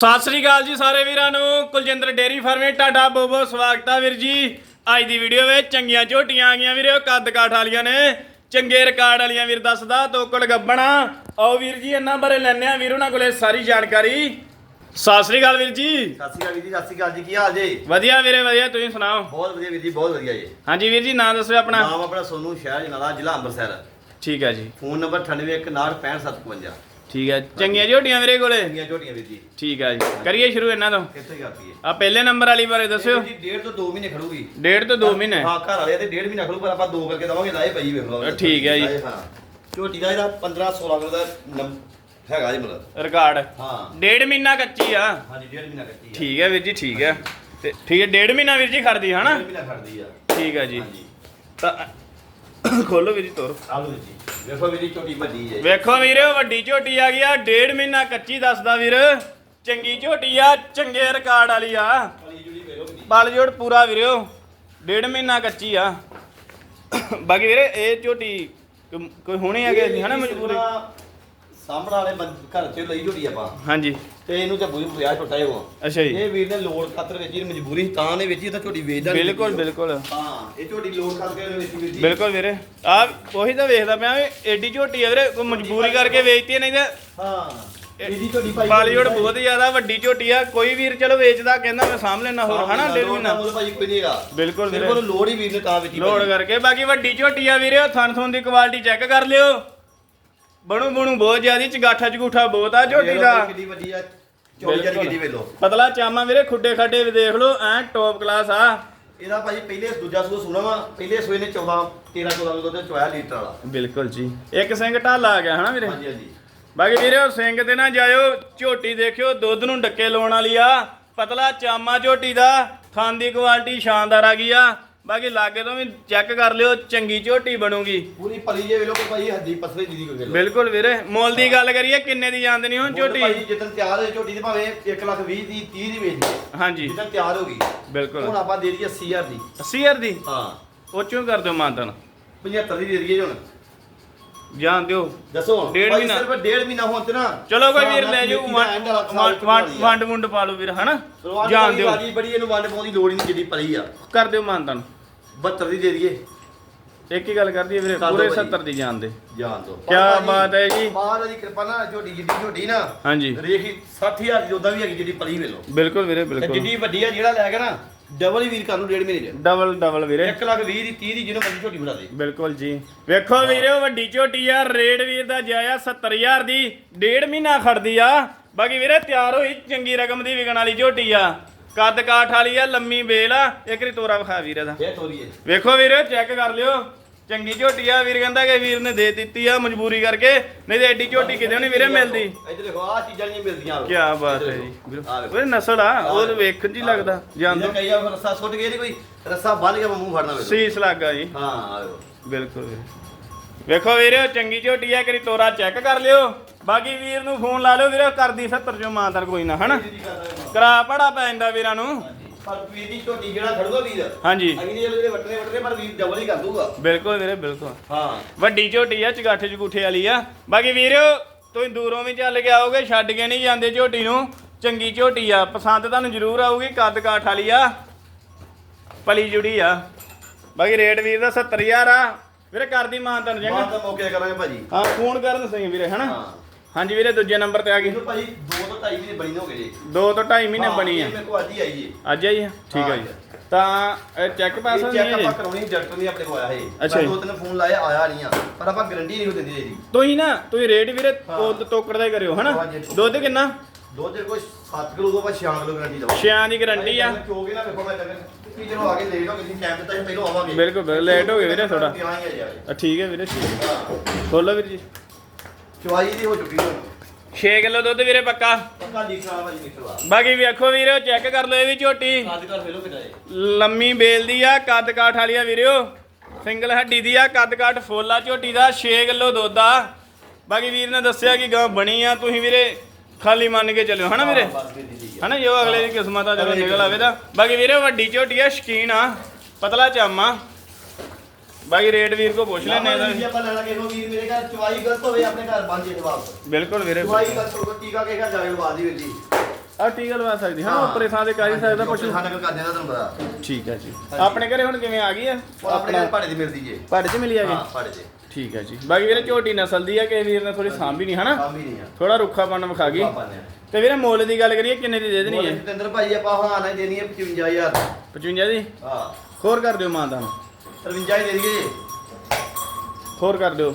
ਸਤਿ ਸ੍ਰੀ ਅਕਾਲ ਜੀ ਸਾਰੇ ਵੀਰਾਂ ਨੂੰ। ਕੁਲਜਿੰਦਰ ਡੇਰੀ ਫਾਰਮੇ ਤੁਹਾਡਾ ਬਹੁਤ ਬਹੁਤ ਸਵਾਗਤ ਆ ਵੀਰ ਜੀ। ਅੱਜ ਦੀ ਵੀਡੀਓ ਵਿੱਚ ਚੰਗੀਆਂ ਝੋਟੀਆਂ ਆ ਗਈਆਂ ਵੀਰੇ ਕੱਦ ਕਾਠ ਵਾਲੀਆਂ ਨੇ। ਚੰਗੇ ਰਿਕਾਰਡ ਵਾਲੀਆਂ ਵੀਰ ਦੱਸਦਾ ਤੋਕੜ ਗੱਬਣਾ। ਆਓ ਵੀਰ ਜੀ ਇਹਨਾਂ ਬਾਰੇ ਲੈਣੇ ਆ ਵੀਰ ਉਹਨਾਂ ਕੋਲੇ ਸਾਰੀ ਜਾਣਕਾਰੀ। ਸਤਿ ਸ੍ਰੀ ਅਕਾਲ ਵੀਰ ਜੀ। ਸਤਿ ਸ਼੍ਰੀ ਅਕਾਲ ਵੀਰ ਜੀ ਸਤਿ ਸ਼੍ਰੀ ਅਕਾਲ ਜੀ ਕੀ ਹਾਲ ਜੀ? ਵਧੀਆ ਵੀਰੇ ਵਧੀਆ ਤੁਸੀਂ ਸੁਣਾਓ? ਬਹੁਤ ਵਧੀਆ ਵੀਰ ਜੀ ਬਹੁਤ ਵਧੀਆ ਜੀ। ਹਾਂਜੀ ਵੀਰ ਜੀ ਨਾਂ ਦੱਸੋ ਆਪਣਾ। ਨਾਮ ਆਪਣਾ ਸੋਨੂ ਸ਼ਹਿਰ ਜਨਾਲਾ ਜ਼ਿਲ੍ਹਾ ਅੰਮ੍ਰਿਤਸਰ। ਠੀਕ ਹੈ ਜੀ। ਫੋਨ ਨੰਬਰ 9816565755 ਠੀਕ ਹੈ ਚੰਗੀਆਂ ਝੋਟੀਆਂ ਵੀਰੇ ਕੋਲੇ? ਚੰਗੀਆਂ ਝੋਟੀਆਂ ਵੀਰ ਜੀ। ਠੀਕ ਹੈ ਜੀ। ਕਰੀਏ ਸ਼ੁਰੂ ਇਹਨਾਂ ਤੋਂ। ਕਿੱਥੇ ਕਰਤੀ ਹੈ। ਆ ਪਹਿਲੇ ਨੰਬਰ ਵਾਲੀ ਬਾਰੇ ਦੱਸਿਓ। ਜੀ ਡੇਢ ਤੋਂ 2 ਮਹੀਨੇ ਖੜੂਗੀ। ਡੇਢ ਤੋਂ 2 ਮਹੀਨੇ। ਹਾਂ ਘਰ ਵਾਲੇ ਤੇ ਡੇਢ ਮਹੀਨਾ ਖੜੂ ਪਰ ਆਪਾਂ 2 ਕਰਕੇ ਦਵਾਂਗੇ ਲਾਏ ਪਈ ਵੇਖ ਲਓ। ਠੀਕ ਹੈ ਜੀ। ਝੋਟੀ ਦਾ ਇਹਦਾ 15 16 ਕਿਲੋ ਦਾ ਹੈਗਾ ਜੀ ਮਤਲਬ। ਰਿਕਾਰਡ। ਹਾਂ। ਡੇਢ ਮਹੀਨਾ ਕੱਚੀ ਆ। ਹਾਂਜੀ ਡੇਢ ਮਹੀਨਾ ਕੱਟੀ ਹੈ ਠੀਕ ਹੈ ਵੀਰ ਜੀ ਠੀਕ ਹੈ। ਤੇ ਠੀਕ ਹੈ ਡੇਢ ਮਹੀਨਾ ਵੀਰ ਜੀ ਖੜਦੀ ਹੈ ਹਨਾ? ਡੇਢ ਮਹੀਨਾ ਖੜਦੀ ਆ। ਠੀਕ ਹੈ ਜੀ। ਤਾਂ ਖੋਲੋ ਵੀਰ ਜੀ ਤੋਰ। ਆ ਲਓ ਜੀ ਵੇਖੋ ਵੀਰ ਜੀ ਝੋਟੀ ਵੱਡੀ ਹੈ ਵੇਖੋ ਵੀਰੇ ਵੱਡੀ ਝੋਟੀ ਆ ਗਈ ਆ। ਡੇਢ ਮਹੀਨਾ ਕੱਚੀ ਦੱਸਦਾ ਵੀਰ। ਚੰਗੀ ਝੋਟੀ ਆ ਚੰਗੇ ਰਿਕਾਰਡ ਵਾਲੀ ਆ। ਵਾਲੀ ਜੁੜੀ ਵੇਖੋ ਵੀਰ ਜੀ ਬਲ ਜੋੜ ਪੂਰਾ ਵੀਰਿਓ ਡੇਢ ਮਹੀਨਾ ਕੱਚੀ ਆ। ਬਾਕੀ ਵੀਰੇ ਇਹ ਝੋਟੀ ਕੋ- ਕੋਈ ਹੋਣੀ ਆ ਗਈ ਹਨਾ ਮਜਬੂਰੀ? ਸਾਹਮਣੇ ਵਾਲੇ ਬੰਦ- ਘਰ ਚ ਲਈ ਝੋਟੀ ਆਪਾਂ। ਹਾਂਜੀ। ਤੇ ਇਹਨੂੰ ਤੇ ਬੁਰੀ ਬੁਰਿਆ ਛੋਟਾ ਹੀ ਉਹ ਅੱਛਾ ਜੀ। ਇਹ ਵੀਰ ਨੇ ਲੋੜ ਖਾਤਰ ਵਿੱਚ ਮਜਬੂਰੀ ਤਾਂ ਨੇ ਵਿੱਚ ਹੀ ਤਾਂ ਝੋਟੀ ਵੇਚਦਾ ਨੀ ਬਿਲਕੁਲ। ਬਿਲਕੁਲ। ਹਾਂ ਇਹ ਝੋਟੀ ਲੋੜ ਕਰਕੇ ਇਹਨੇ ਵਿੱਚ ਵੀਰ ਜੀ ਬਿਲਕੁਲ ਵੀਰੇ। ਆ ਉਹੀ ਤਾਂ ਵੇਖਦਾ ਪਿਆ ਵੀ ਐਡੀ ਝੋਟੀ ਆ ਵੀਰੇ ਕੋਈ ਮਜਬੂਰੀ ਕਰਕੇ ਵੇਚਤੀ ਆ, ਨਹੀਂ ਤਾਂ ਹਾਂ ਇਹਦੀ ਝੋਟੀ ਭਾਈ ਬਾਲੀਵੁੱਡ ਬਹੁਤ ਜ਼ਿਆਦਾ ਵੱਡੀ ਝੋਟੀ ਆ। ਕੋਈ ਵੀਰ ਚਲੋ ਵੇਚਦਾ ਕਹਿੰਦਾ ਮੈਂ ਸਾਂਭ ਲੈਣਾ ਹੋਰ ਹਨਾ ਡੇਢ ਮਹੀਨਾ। ਮੁੱਲ ਭਾਈ ਕੋਈ ਨਹੀਂ ਹੈਗਾ। ਬਿਲਕੁਲ ਵੀਰੇ। ਬਿਲਕੁਲ ਲੋੜ ਹੀ ਵੀਰ ਨੇ ਤਾਂ ਵਿੱਚ ਲੋਡ ਭਾਈ। ਕਰਕੇ। ਬਾਕੀ ਵੱਡੀ ਝੋਟੀ ਆ ਵੀਰੇ ਥਣ ਥਣ ਦੀ ਕੁਆਲਿਟੀ ਚੈੱਕ ਕਰ ਲਿਓ। ਬਣੂ ਬਣੂ ਬਹੁਤ ਜ਼ਿਆਦੀ ਚਗਾਠਾ ਚਗੂਠਾ ਬਹੁਤ ਆ ਝੋਟੀ ਵੇਖ ਲਓ ਦਾ ਵੱਡੀ ਆ ਵੇਲੋ। ਪਤਲਾ ਚਾਮਾ ਵੀਰੇ ਖੁੱਡੇ ਖੱਡੇ ਵੀ ਦੇਖ ਲਓ ਐ ਟੌਪ ਕਲਾਸ ਆ। ਇਹਦਾ ਭਾਈ ਪਹਿਲੇ ਦੂਜਾ ਸੂਆ ਸੁਣਾ ਵਾ ਪਹਿਲੇ ਸੂਏ ਨੇ 14 13 14 ਕਿਲੋ ਦੁੱਧ ਚੋਇਆ ਲੀਟਰ ਵਾਲਾ। ਬਿਲਕੁਲ ਜੀ। ਇੱਕ ਸਿੰਘ ਢਾਲਾ ਆ ਗਿਆ ਹਨਾ ਵੀਰੇ? ਹਾਂਜੀ ਹਾਂਜੀ। ਬਾਕੀ ਵੀਰੇ ਉਹ ਸਿੰਘ ਤੇ ਨਾ ਜਾਇਓ ਝੋਟੀ ਦੇਖਿਓ ਦੁੱਧ ਨੂੰ ਡੱਕੇ ਲਾਉਣ ਵਾਲੀ ਆ। ਪਤਲਾ ਚਾਮਾ ਝੋਟੀ ਦਾ ਥਣ ਦੀ ਕੁਆਲਿਟੀ ਸ਼ਾਨਦਾਰ ਆ ਗਈ ਆ। ਬਾਕੀ ਲਾਗੇ ਤੋਂ ਵੀ ਚੈੱਕ ਕਰ ਲਿਓ ਚੰਗੀ ਝੋਟੀ ਬਣੂਗੀ। ਪੂਰੀ ਪਲੀ ਜੇ ਵੇਲੋ ਭਾਈ ਹੱਦੀ ਪਸਲੇ ਦੀ ਕੋਈ ਵੇਲੋ ਬਿਲਕੁਲ ਵੀਰੇ ਮੁੱਲ ਦੀ ਗੱਲ ਕਰੀਏ ਕਿੰਨੇ ਦੀ ਜਾਂਦੇ ਨਹੀਂ ਹੁਣ ਝੋਟੀ? ਭਾਈ ਜਿੱਦਣ ਤਿਆਰ ਹੋਏ ਝੋਟੀ ਦੇ ਭਾਵੇਂ 1 ਲੱਖ 20 ਦੀ 30 ਦੀ ਵੇਚਦੇ ਹਾਂਜੀ। ਜਿੱਦਣ ਤਿਆਰ ਹੋ ਗਈ। ਬਿਲਕੁਲ। ਹੁਣ ਆਪਾਂ ਦੇ ਦਈਏ 80000 ਦੀ। 80000 ਦੀ? ਹਾਂ। ਉਹ ਚੋਂ ਕਰ ਦਿਓ ਮਾਨਤਨ। 75 ਦੀ ਦੇ ਦਈਏ ਹੁਣ। ਜਾਣ ਦਿਓ। ਦੱਸੋ ਡੇਢ ਮਹੀਨਾ। ਸਿਰਫ ਡੇਢ ਮਹੀਨਾ ਹੁਣ ਤੇ ਨਾ ਚਲੋ ਕੋਈ ਵੀਰ ਲੈ ਜਾਓ ਵੰਡ। ਵੰਡ ਪਾ ਲਓ ਵੀਰ ਹਨਾ? ਜਾਣ ਦਿਓ। ਬੜੀ ਇਹਨੂੰ ਵੰਡ ਪਾਉਣ ਦੀ ਲੋੜ ਹੀ ਨਹੀਂ ਜਿੱਡੀ ਪਲੀ ਆ। ਕਰ ਦਿਓ ਮਾਨਤਨ। 72 ਦੀ ਦੇ ਦਈਏ। ਇੱਕ ਹੀ ਗੱਲ ਕਰਦੀ ਹੈ ਵੀਰੇ ਕਰ ਦਿਓ ਪੂਰੇ ਭਾਜੀ। 70 ਦੀ ਜਾਣ ਦੇ। ਜਾਣ ਦੋ। ਕਿਆ ਬਾਤ ਹੈ ਜੀ। ਮਹਾਰਾਜ ਦੀ ਕਿਰਪਾ ਨਾਲ ਝੋਟੀ ਜਿੱਡੀ ਝੋਟੀ ਨਾ ਹਾਂਜੀ। ਰੇਖੀ 60000 ਦੀ ਉਦਾਂ ਵੀ ਹੈਗੀ ਜਿੱਡੀ ਪਲੀ ਵੇਲੋ। ਬਿਲਕੁਲ ਵੀਰੇ ਤੇ ਬਿਲਕੁਲ। ਜਿੱਡੀ ਵੱਡੀ ਆ ਜਿਹੜਾ ਲੈ ਗਿਆ ਨਾ ਡਬਲ ਹੀ ਵੀਰ ਕਰ ਨੂੰ ਡੇਢ ਮਹੀਨੇ ਡਬਲ ਡਬਲ ਵੀਰੇ। 1 ਲੱਖ 20 ਦੀ 30 ਦੀ ਜਿਹਨੂੰ ਮਰਜ਼ੀ ਝੋਟੀ ਬਣਾ ਦੇ। ਬਿਲਕੁਲ ਜੀ। ਵੇਖੋ ਵੀਰੇ ਉਹ ਵੱਡੀ ਝੋਟੀ ਆ ਰੇਡ ਵੀਰ ਦਾ ਜਾਇਆ 70000 ਦੀ ਡੇਢ ਮਹੀਨਾ ਖੜਦੀ ਆ। ਬਾਕੀ ਵੀਰੇ ਤਿਆਰ ਹੋਈ ਚੰਗੀ ਰਕਮ ਦੀ ਵਿਕਣ ਵਾਲੀ ਝੋਟੀ ਆ। ਕੱਦ ਕਾਠ ਵਾਲੀ ਆ ਲੰਮੀ ਬੇਲ ਆ। ਇੱਕ ਰੀ ਤੋਰਾ ਵਿਖਾ ਵੀਰੇ ਦਾ। ਤੋਰੀਏ। ਵੇਖੋ ਵੀਰੇ ਚੈੱਕ ਕਰ ਲਿਓ। ਚੰਗੀ ਝੋਟੀ ਆ ਵੀਰ ਕਹਿੰਦਾ ਕਿ ਵੀਰ ਨੇ ਦੇ ਦਿੱਤੀ ਆ ਮਜਬੂਰੀ ਕਰਕੇ। ਨਹੀਂ ਤੇ ਐਡੀ ਝੋਟੀ ਕਿਤੇ ਨਹੀਂ ਵੀਰੇ ਮਿਲਦੀ। ਇੱਧਰ ਦੇਖੋ ਆ ਚੀਜ਼ਾਂ ਨਹੀਂ ਮਿਲਦੀਆਂ। ਕੀ ਬਾਤ ਹੈ ਜੀ। ਵੀਰੇ ਨਸਲ ਆ ਉਹ ਵੇਖਣ ਹੀ ਲੱਗਦਾ ਜਦੋਂ ਕਈ ਆ ਰੱਸਾ ਸੁੱਟ ਗਏ ਨਹੀਂ ਕੋਈ ਰੱਸਾ ਬੰਨ ਕੇ ਮੂੰਹ ਫੜਨਾ ਵੇਖੋ। ਸੀਸ ਲੱਗਾ ਜੀ। ਹਾਂ ਆ ਵੇਖੋ। ਬਿਲਕੁਲ ਵੇਖੋ ਵੀਰੇ ਚੰਗੀ ਝੋਟੀ ਆ ਕਰੀ ਤੋਰਾ ਚੈੱਕ ਕਰ ਲਿਓ। ਬਾਕੀ ਵੀਰ ਨੂੰ ਫੋਨ ਲਾ ਲਿਓ ਵੀਰੇ ਕਰਦੀ 70 ਚੋਂ ਮਾਂ ਕੋਈ ਨਾ ਹਨਾ? ਜੀ। ਕਰਾ ਪੜਾ ਪੈ ਜਾਂਦਾ ਵੀਰਾਂ ਨੂੰ। ਪਰ ਵੀਰ ਦੀ ਝੋਟੀ ਜਿਹੜਾ ਖੜੂਗਾ ਵੀਰ ਹਾਂਜੀ। ਅਗਲੀ ਦੇ ਜਿਹੜੇ ਵੱਟਣੇ ਵੱਟਣੇ ਪਰ ਵੀਰ ਡਬਲ ਹੀ ਕਰ ਦੂਗਾ ਬਿਲਕੁਲ ਵੀਰੇ ਬਿਲਕੁਲ। ਹਾਂ। ਵੱਡੀ ਝੋਟੀ ਆ ਚਗਾਠੇ ਚਗੂਠੇ ਵਾਲੀ ਆ। ਬਾਕੀ ਵੀਰੋ ਤੁਸੀਂ ਦੂਰੋਂ ਵੀ ਚੱਲ ਕੇ ਆਓਗੇ ਛੱਡ ਕੇ ਨਹੀਂ ਜਾਂਦੇ ਝੋਟੀ ਨੂੰ। ਚੰਗੀ ਝੋਟੀ ਆ ਪਸੰਦ ਤੁਹਾਨੂੰ ਜ਼ਰੂਰ ਆਊਗੀ ਕੱਦ ਕਾਠ ਵਾਲੀ ਆ। ਪਲੀ ਜੁੜੀ ਆ। ਬਾਕੀ ਰੇਟ ਵੀਰ ਦਾ 70000 ਆ। ਵੀਰੇ ਕਰਦੀ ਮਾਂ ਤੁਹਾਨੂੰ ਬਾਅਦ ਚੰਗਾ ਦਾ ਮੌਕੇ ਕਰਾਂਗੇ ਭਾਜੀ। ਹਾਂ ਫੋਨ ਕਰਨ ਸਹੀ ਵੀਰੇ ਹਨਾ? ਹਾਂ। ਹਾਂਜੀ ਵੀਰੇ ਦੂਜੇ ਨੰਬਰ ਤੇ ਆ ਗਈ। ਇਹਨੂੰ ਭਾਜੀ 2 ਤੋਂ 2.5 ਮਹੀਨੇ ਬਣੀ ਹੋ ਗਏ ਜੀ। 2 ਤੋਂ 2.5 ਮਹੀਨੇ ਹਾਂ, ਬਣੀ ਆ। ਇਹ ਮੇਰੇ ਕੋਲ ਅੱਜ ਹੀ ਆਈ ਜੀ ਅੱਜ ਆਈ ਆ? ਠੀਕ ਆ ਜੀ। ਤਾਂ ਚੈੱਕ ਪਾਸ ਇਹ ਨਹੀਂ ਚੈੱਕ ਆਪਾਂ ਜੀ? ਕਰਾਉਣੀ ਡਾਕਟਰ ਨੇ ਆਪਣੇ ਕੋਲ ਆਇਆ ਹੈ ਅੱਛਾ ਜੀ। ਦੋ ਤਿੰਨ ਫੋਨ ਲਾਏ ਆਇਆ ਨਹੀਂ ਆ। ਪਰ ਆਪਾਂ ਗਾਰੰਟੀ ਨਹੀਂ ਦਿੰਦੇ ਜੀ ਤੁਸੀਂ ਨਾ ਤੁਸੀਂ ਰੇਟ ਵੀਰੇ ਹਾਂ। ਉਹ ਤੋਕੜ ਦਾ ਹੀ ਕਰਿਓ ਹਨਾ। ਦੁੱਧ ਕਿੰਨਾ? ਦੋ ਦੇ ਕੋਈ 7 ਕਿਲੋ ਤੋਂ ਬਾਅਦ 6 ਕਿਲੋ ਗਾਰੰਟੀ ਦਵਾਂ ਛਿਆਂ ਦੀ ਗਾਰੰਟੀ ਆ। ਚੋਗੇ ਨਾ ਵੇਖੋ ਮੈਂ ਤੱਕ ਕਿ ਜਦੋਂ ਆ ਕੇ ਲੇਟ ਹੋ ਕਿਸੇ ਟਾਈਮ ਦਿੱਤਾ ਸੀ ਪਹਿਲਾਂ ਆਵਾਂਗੇ। ਬਿਲਕੁਲ ਬਿਲਕੁਲ ਲੇਟ ਹੋ ਗਏ ਵੀਰੇ ਥੋੜਾ ਤੇ ਆਏ ਆ ਠੀਕ ਹੈ ਵੀਰੇ ਠੀਕ ਹੈ ਹਾਂ ਖੋਲੋ ਵੀਰ ਜੀ। ਚਵਾਈ ਦੀ ਹੋ ਚੁੱਕੀ ਹੁਣ। 6 ਕਿਲੋ ਦੁੱਧ ਵੀਰੇ ਪੱਕਾ? ਪੱਕਾ ਲੀਟਰ ਵਾਲਾ ਲੀਟਰ ਵਾਲਾ ਬਾਕੀ ਵੇਖੋ ਵੀਰੇ ਚੈੱਕ ਕਰ ਲਓ ਇਹ ਵੀ ਝੋਟੀ। ਫੇਲੋ ਲੰਮੀ ਬੇਲ ਦੀ ਆ ਕੱਦ ਕਾਠ ਵਾਲੀ ਆ ਵੀਰਿਓ। ਸਿੰਗਲ ਹੱਡੀ ਦੀ ਆ ਕੱਦ ਕਾਠ ਫੋਲਾ ਝੋਟੀ ਦਾ 6 ਕਿਲੋ ਦੁੱਧ ਆ। ਬਾਕੀ ਵੀਰ ਨੇ ਦੱਸਿਆ ਕਿ ਗਾਂ ਬਣੀ ਆ ਤੁਸੀਂ ਵੀਰੇ ਖਾਲੀ ਮੰਨ ਕੇ ਚੱਲਿਓ ਹਨਾ ਵੀਰੇ? ਹਨਾ ਜੋ ਅਗਲੇ ਦੀ ਕਿਸਮਤ ਆ ਜਦੋਂ ਨਿਕਲ ਆਵੇ ਤਾਂ। ਬਾਕੀ ਵੀਰੇ ਵੱਡੀ ਝੋਟੀ ਆ ਸ਼ਕੀਨ ਆ ਪਤਲਾ ਚਾਮਾ ਬਾਕੀ ਰੇਟ ਵੀਰ ਕੋ ਪੁੱਛ ਲੈਣੇ ਜੀ ਇਹਦਾ ਆਪਾਂ ਲੈਣਾ ਕਿਸੇ ਨੂੰ ਵੀਰ ਮੇਰੇ ਘਰ ਚਵਾਈ ਗਲਤ ਹੋਵੇ ਆਪਣੇ ਘਰ ਬੰਦ ਜੇ ਜਵਾਬ। ਬਿਲਕੁਲ ਵੀਰੇ। ਚਵਾਈ ਗਲਤ ਹੋਵੇ ਟੀਕਾ ਕਿਸੇ ਘਰ ਜਾਵੇ ਬਾਦੀ ਵੀਰ ਜੀ। ਆ ਟੀਕਾ ਲਵਾ ਸਕਦੀ ਹਾਂ ਉੱਪਰੇ ਥਾਂ ਤੇ ਕਰ ਹੀ ਸਕਦਾ ਪਸ਼ੂ ਖਾਣਾ ਕਰ ਦਿੰਦਾ ਤੁਹਾਨੂੰ ਪਤਾ। ਠੀਕ ਹੈ ਜੀ। ਆਪਣੇ ਘਰੇ ਹੁਣ ਕਿਵੇਂ ਆ ਗਈ ਆ? ਉਹ ਆਪਣੇ ਘਰ ਭਾੜੇ ਦੀ ਮਿਲਦੀ ਜੇ। ਭਾੜੇ 'ਚ ਮਿਲੀ ਆ ਹਾਂ ਗਈ ਭਾੜੇ ਦੇ ਠੀਕ ਹੈ ਜੀ। ਬਾਕੀ ਵੀਰੇ ਝੋਟੀ ਨਸਲ ਦੀ ਆ ਕਿ ਵੀਰ ਨੇ ਥੋੜੀ ਸਾਂਭੀ ਨਹੀਂ ਹਨਾ? ਕੰਮ ਹੀ ਨਹੀਂ ਆ। ਥੋੜਾ ਰੁੱਖਾਪਨ ਵਿਖਾ ਗਈ। ਆਪਾਂ ਨੇ ਤੇ ਵੀਰੇ ਮੁੱਲ ਦੀ ਗੱਲ ਕਰੀਏ ਕਿੰਨੇ ਦੀ ਦੇ ਦੇਣੀ ਹੈ? ਜਤਿੰਦਰ ਭਾਈ ਆਪਾਂ ਹਾਂ ਨਾ ਦੇਣੀ ਹੈ 55000 55 ਦੀ? ਹਾਂ। ਹੋਰ ਕਰ ਦਿਓ ਮਾਂ ਦਾ 53 ਹੀ ਦੇ ਦਈਏ ਹੋਰ ਕਰ ਦਿਓ।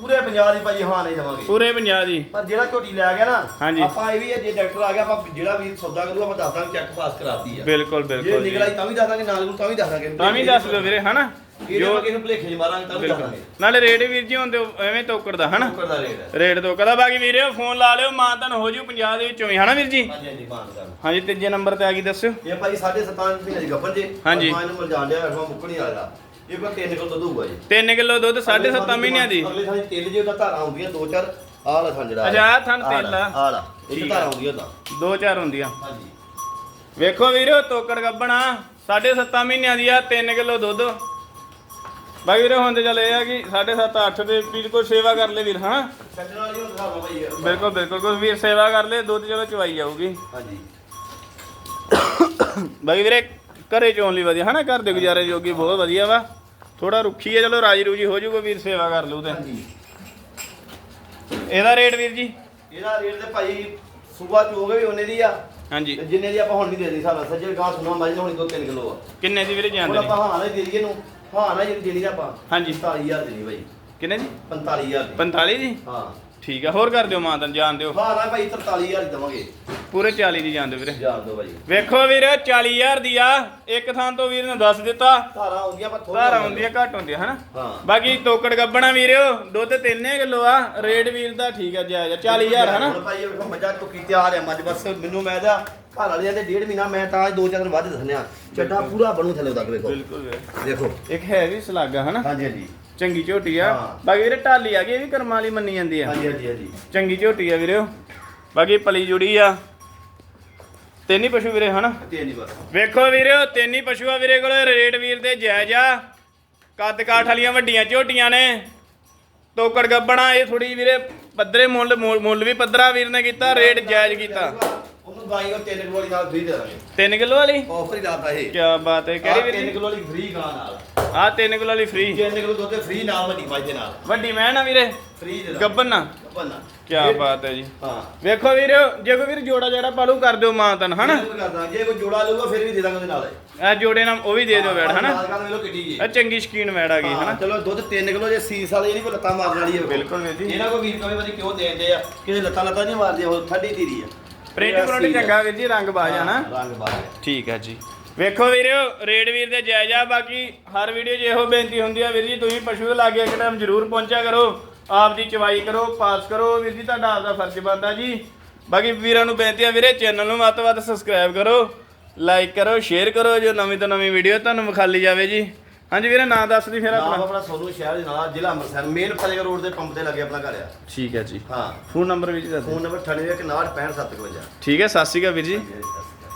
ਪੂਰੇ 50 ਦੀ ਭਾਈ ਹਾਂ ਨਹੀਂ ਦੇਵਾਂਗੇ। ਪੂਰੇ 50 ਦੀ। ਪਰ ਜਿਹੜਾ ਝੋਟੀ ਲੈ ਗਿਆ ਨਾ ਹਾਂਜੀ। ਆਪਾਂ ਇਹ ਵੀ ਹੈ ਜੇ ਡਾਕਟਰ ਆ ਗਿਆ ਆਪਾਂ ਜਿਹੜਾ ਵੀ ਸੌਦਾ ਕਰੂ ਆਪਾਂ ਦੱਸ ਦਾਂਗੇ ਚੈੱਕ ਪਾਸ ਕਰਾਤੀ ਆ। ਬਿਲਕੁਲ ਜੇ ਬਿਲਕੁਲ ਜੀ। ਨਿਕਲ ਆਈ ਤਾਂ ਵੀ ਦੱਸ ਦਾਂਗੇ ਨਾਲ ਨੂੰ ਤਾਂ ਵੀ ਦੱਸ ਦਾਂਗੇ। ਤਾਂ ਵੀ ਦੱਸ ਦਿਓ ਵੀਰੇ ਹਨਾ? ਜੋ ਜੋ ਕਿਸੇ ਨੂੰ ਭੁਲੇਖੇ ਚ ਮਾਰਾਂਗੇ ਤਾਂ ਵੀ ਦੱਸ ਬਿਲਕੁਲ। ਦਾਂਗੇ ਨਾਲੇ ਰੇਟ ਵੀਰ ਜੀ ਹੁੰਦੇ ਐਵੇਂ ਤੋਕੜ ਦਾ ਹਨਾ? ਕੁੱਕਰ ਦਾ ਰੇਟ ਹੈ। ਰੇਟ ਤੋਕੜ ਦਾ। ਬਾਕੀ ਵੀਰੇ ਫੋਨ ਲਾ ਲਿਓ ਮਾਂ ਤੁਹਾਨੂੰ ਹੋ ਜੂ 50 ਦੇ ਵਿੱਚੋਂ ਵੀ ਹਨਾ ਵੀਰ ਜੀ? ਹਾਂਜੀ ਤੀਜੇ ਨੰਬਰ ਤੇ ਆ ਗਈ ਦੱਸਿਓ। ਇਹ ਭਾਈ 7.5 ਮਹੀਨੇ ਦੀ ਗੱਭਣ ਜੇ ਹਾਂਜੀ। ਆਪਾਂ ਇਹਨੂੰ ਮਰਜਾਣ ਲਿਆ ਵੇਖੋ ਮੁੱਕਣੀ ਵਾਲਾ। ਇਹ ਕੋ 3 ਕਿਲੋ ਦੁੱਧ ਹੋਊਗਾ ਜੀ। 3 ਕਿਲੋ ਦੁੱਧ 7.5 ਮਹੀਨਿਆਂ ਦੀ। ਅਗਲੇ ਸਾਲ ਤਿੰਨ ਜੇ ਉਹਦਾ ਧਾਰਾਂ ਆਉਂਦੀਆਂ ਦੋ ਚਾਰ ਆਹ ਥਣ ਜਿਹੜਾ ਅੱਛਾ, ਆਹ ਥਣ ਤਿੰਨ ਆ। ਆਹ ਵਾਲਾ। ਠੀਕ ਇੱਕ ਆ। ਧਾਰਾਂ ਆਉਂਦੀਆਂ ਉਹਦਾ ਦੋ ਚਾਰ ਹੁੰਦੀਆਂ। ਹਾਂਜੀ। ਵੇਖੋ ਵੀਰੋ ਤੋਕੜ ਗੱਬਣਾ 7.5 ਮਹੀਨਿਆਂ ਦੀ ਆ 3 ਕਿਲੋ ਦੁੱਧ। ਬਾਕੀ ਵੀਰੇ ਹੁਣ ਤੇ ਚੱਲ ਇਹ ਆ ਕਿ 7.5 8 ਦੇ ਵੀ ਕੋਈ ਸੇਵਾ ਕਰ ਲੈ ਵੀਰ ਹਾਂ ਛੱਡਣ ਵਾਲੀ ਹੁੰਦਾ ਵਾ ਭਾਈ ਇਹ। ਬਿਲਕੁਲ ਬਿਲਕੁਲ ਕੋਈ ਵੀਰ ਸੇਵਾ ਕਰ ਲੈ ਦੁੱਧ ਚਲੋ ਚਵਾਈ ਜਾਊਗੀ। ਹਾਂਜੀ। ਬਾਕੀ ਵੀਰੇ ਘਰੇ ਚੋਣ ਲਈ ਵਧੀਆ ਹਨਾ? ਘਰ ਦੇ ਗੁਜ਼ਾਰੇ ਜੋਗੀ ਬਹੁਤ ਵਧੀਆ ਵਾ। ਥੋੜਾ ਰੁੱਖੀ ਹੈ ਚਲੋ ਰਾਜੀ ਰੂਜੀ ਹੋ ਜਾਊਗਾ ਵੀਰ ਸੇਵਾ ਕਰ ਲੂ ਤੇ। ਹਾਂਜੀ। ਇਹਦਾ ਰੇਟ ਵੀਰ ਜੀ? ਇਹਦਾ ਰੇਟ ਤੇ ਭਾਈ ਸੂਬਾ ਚੋਗੇ ਵੀ ਉਹਨੇ ਦੀ ਆ। ਹਾਂਜੀ। ਤੇ ਜਿੰਨੇ ਦੀ ਆਪਾਂ ਹੁਣ ਨਹੀਂ ਦੇ ਦੀ ਸਾਡਾ ਸੱਜੇ ਗਾਂ ਸੁਣਾ ਨੂੰ ਹੁਣ 2-3 ਕਿਲੋ ਆ। ਕਿੰਨੇ ਦੀ ਵੀਰੇ ਹੁਣ ਆਪਾਂ ਹਾਂ ਨਾ ਦੇ ਦਈਏ ਨੂੰ ਹਾਂ ਨਾ ਜਿਹੜੀ ਦੇਣੀ ਆਪਾਂ। ਹਾਂਜੀ। 45000 ਦੇਣੀ ਭਾਈ ਕਿੰਨੇ ਜੀ? 45000 ਦੀ 45 ਦੀ ਹਾਂ। ਠੀਕ ਆ ਹੋਰ ਕਰ ਦਿਓ ਮਾਂ ਤਾਂ ਜਾਣ ਦਿਓ। ਹਾਂ ਨਾ ਭਾਈ 43000 ਦੀ ਦਵਾਂਗੇ। ਪੂਰੇ 40 ਦੀ ਜਾਣ ਦਿਓ ਵੀਰੇ। ਜਾਣ ਦੋ ਭਾਈ। ਵੇਖੋ ਵੀਰ 40000 ਦੀ ਆ। ਇੱਕ ਥਾਂ ਤੋਂ ਵੀਰ ਨੇ ਦੱਸ ਦਿੱਤਾ। ਧਾਰਾਂ ਆਉਂਦੀਆਂ ਪਰ ਥੋੜ੍ਹਾ ਧਾਰ ਆਉਂਦੀਆਂ ਘੱਟ ਹੁੰਦੀਆਂ ਹਨਾ? ਹਾਂ। ਬਾਕੀ ਤੋਕੜ ਗੱਬਣਾ ਵੀਰਿਓ ਦੁੱਧ 3 ਕਿਲੋ ਆ। ਰੇਟ ਵੀਰ ਦਾ ਠੀਕ ਆ ਜਾਇਜ਼ ਆ, 40000 ਹਨਾ? ਹੁਣ ਭਾਈ ਵੇਖੋ ਮੱਝਾਂ ਟੁੱਕੀ ਤਿਆਰ ਆ। ਮੱਝ ਬਸ ਮੈਨੂੰ ਮੈਂ ਤਾਂ ਘਰ ਵਾਲਿਆਂ ਦੇ ਡੇਢ ਮਹੀਨਾ ਮੈਂ ਤਾਂ ਦੋ ਚਾਰ ਦਿਨ ਵੱਧ ਦੱਸਣਿਆ ਚੱਡਾ ਪੂਰਾ ਬਣੂ ਥੱਲੇ ਤੱਕ ਵੇਖੋ। ਬਿਲਕੁਲ ਵੀਰੇ। ਦੇਖੋ। ਇੱਕ ਹੈ ਵੀ ਸਲਾਗਾ ਹਨਾ? ਹਾਂਜੀ ਹਾਂਜੀ। ਚੰਗੀ ਝੋਟੀ ਆ। ਬਾਕੀ ਵੀਰੇ ਢਾਲੀ ਆ ਗਈ ਇਹ ਵੀ ਕਰਮਾਂ ਵਾਲੀ ਮੰਨੀ ਜਾਂਦੀ ਆ। ਹਾਂਜੀ ਹਾਂਜੀ ਹਾਂਜੀ। ਚੰਗੀ ਝੋਟੀ ਆ ਵੀਰੇ। ਬਾਕੀ ਪਲੀ ਜੁੜੀ ਆ। ਤਿੰਨ ਹੀ ਪਸ਼ੂ ਵੀਰੇ ਹਨਾ? ਤੇ ਨਹੀਂ ਬਸ। ਵੇਖੋ ਵੀਰੇ ਤਿੰਨ ਹੀ ਪਸ਼ੂ ਆ ਵੀਰੇ ਕੋਲ ਰੇਟ ਵੀਰ ਦੇ ਜਾਇਜ਼ ਆ। ਕੱਦ ਕਾਠ ਵਾਲੀਆਂ ਵੱਡੀਆਂ ਝੋਟੀਆਂ ਨੇ। ਤੋਕੜ ਗੱਬਣਾ ਇਹ ਥੋੜੀ ਵੀਰੇ ਪੱਧਰੇ ਮੁੱਲ ਮੁੱਲ ਵੀ ਪੱਧਰਾ ਵੀਰ ਨੇ ਕੀਤਾ ਰੇਟ ਜਾਇਜ਼ ਕੀਤਾ। ਉਹਨੂੰ ਗਾਈ ਉਹ 3 ਕਿਲੋ ਵਾਲੀ ਨਾਲ ਫ੍ਰੀ ਦੇ ਦਾਂਗੇ 3 ਕਿਲੋ ਵਾਲੀ? ਆਫਰ ਹੀ ਲਾਤਾ ਇਹ। ਕੀ ਬਾਤ ਹੈ ਕਿਹੜੀ ਵੀਰ 3 ਜੀ ਕਿਲੋ ਵਾਲੀ ਫ੍ਰੀ ਗਾਂ ਨਾਲ। ਆ 3 ਕਿਲੋ ਵਾਲੀ ਫ੍ਰੀ 3 ਕਿਲੋ ਦੁੱਧ ਫ੍ਰੀ ਨਾਲ ਵੱਡੀ ਦੇ ਨਾਲ। ਵੱਡੀ ਮੈਂ ਨਾ ਵੀਰੇ। ਫ੍ਰੀ ਦੇ ਗੱਬਨ ਨਾ ਗੱਬਨ ਨਾਲ ਕੀ ਬਾਤ ਹੈ ਜੀ। ਹਾਂ। ਵੇਖੋ ਵੀਰ ਜੇ ਕੋਈ ਵੀਰ ਜੋੜਾ ਜਿਹੜਾ ਪਾਲੂ ਕਰ ਦਿਓ ਮਾਂ ਤਨ ਹਨਾ? ਬਿਲਕੁਲ ਕਰਦਾ ਜੇ ਕੋਈ ਜੋੜਾ ਲਊਗਾ ਫਿਰ ਵੀ ਦੇ ਦਾਂਗੇ ਉਹਦੇ ਨਾਲ। ਇਹ ਜੋੜੇ ਨਾਲ ਉਹ ਵੀ ਦੇ ਦਿਓ ਬੈਠ ਹਨਾ? ਗੱਲ ਵੇਲੋ ਕਿੱਡੀ ਜੀ। ਇਹ ਚੰਗੀ ਸ਼ਕੀਨ ਵੈੜ ਆ ਗਈ ਹਨਾ? ਚਲੋ ਦੁੱਧ 3 ਕਿਲੋ ਜੇ ਸੀਸ ਵਾਲੀ ਜਿਹੜੀ ਕੋਈ ਲੱਤਾਂ ਮਾਰਨ ਵਾਲੀ ਹੈ। ਬਿਲਕੁਲ ਵੀਰ ਜੀ। ਇਹਨਾਂ ਕੋ ਵੀਰ ਕਵੇ ਵਾਰੀ ਕਿਉਂ ਦੇਂਦੇ ਆ ਕਿਸੇ ਲੱਤਾਂ ਲੱਤਾਂ ਨਹੀਂ ਮਾਰਦੇ ਉਹ ਠੱਡੀ ਧੀਰੀ ਆ। ਪ੍ਰਿੰਟ ਪ੍ਰਿੰਟ ਚੰਗਾ ਵੀਰ ਜੀ ਰੰਗ ਬਾਜ ਆ ਨਾ ਰੰਗ ਬਾਜ ਠੀਕ ਹੈ ਜੀ। ਵੇਖੋ ਵੀਰਿਓ ਰੇਡ ਵੀਰ ਦੇ ਜਾਇਜ਼ ਬਾਕੀ ਹਰ ਵੀਡੀਓ 'ਚ ਇਹੋ ਬੇਨਤੀ ਹੁੰਦੀ ਆ ਵੀਰ ਜੀ ਤੁਸੀਂ ਪਸ਼ੂ ਦੇ ਲਾਗੇ ਇੱਕ ਟਾਈਮ ਜ਼ਰੂਰ ਪਹੁੰਚਿਆ ਕਰੋ। ਆਪ ਦੀ ਚਵਾਈ ਕਰੋ ਪਾਸ ਕਰੋ। ਵੀਰ ਜੀ ਤੁਹਾਡਾ ਆਪਦਾ ਫਰਜ਼ ਬਣਦਾ ਜੀ। ਬਾਕੀ ਵੀਰਾਂ ਨੂੰ ਬੇਨਤੀ ਆ ਵੀਰੇ ਚੈਨਲ ਨੂੰ ਵੱਧ ਤੋਂ ਵੱਧ ਸਬਸਕ੍ਰਾਈਬ ਕਰੋ ਲਾਈਕ ਕਰੋ ਸ਼ੇਅਰ ਕਰੋ ਜੋ ਨਵੀਂ ਤੋਂ ਨਵੀਂ ਵੀਡੀਓ ਤੁਹਾਨੂੰ ਵਿਖਾਲੀ ਜਾਵੇ ਜੀ। ਹਾਂਜੀ ਵੀਰੇ ਨਾਂ ਦੱਸ ਦੀ ਫਿਰ ਨਾਮ ਆਪਣਾ ਆਪਣਾ ਸੋਨੂ ਸ਼ਹਿਰ ਦੇ ਨਾਲ ਜ਼ਿਲ੍ਹਾ ਅੰਮ੍ਰਿਤਸਰ ਮੇਨ ਫਤਿਹਗੜ੍ਹ ਰੋਡ ਦੇ ਪੰਪ ਤੇ ਲੱਗੇ ਆਪਣਾ ਘਰ ਆ। ਠੀਕ ਹੈ ਜੀ। ਹਾਂ। ਫੋਨ ਨੰਬਰ ਵੀ ਜੀ ਦੱਸ ਦਿਓ। ਫੋਨ ਨੰਬਰ 98 65 57 ਠੀਕ ਹੈ ਸਤਿ ਸ਼੍ਰੀ ਅਕਾਲ ਵੀਰ ਜੀ।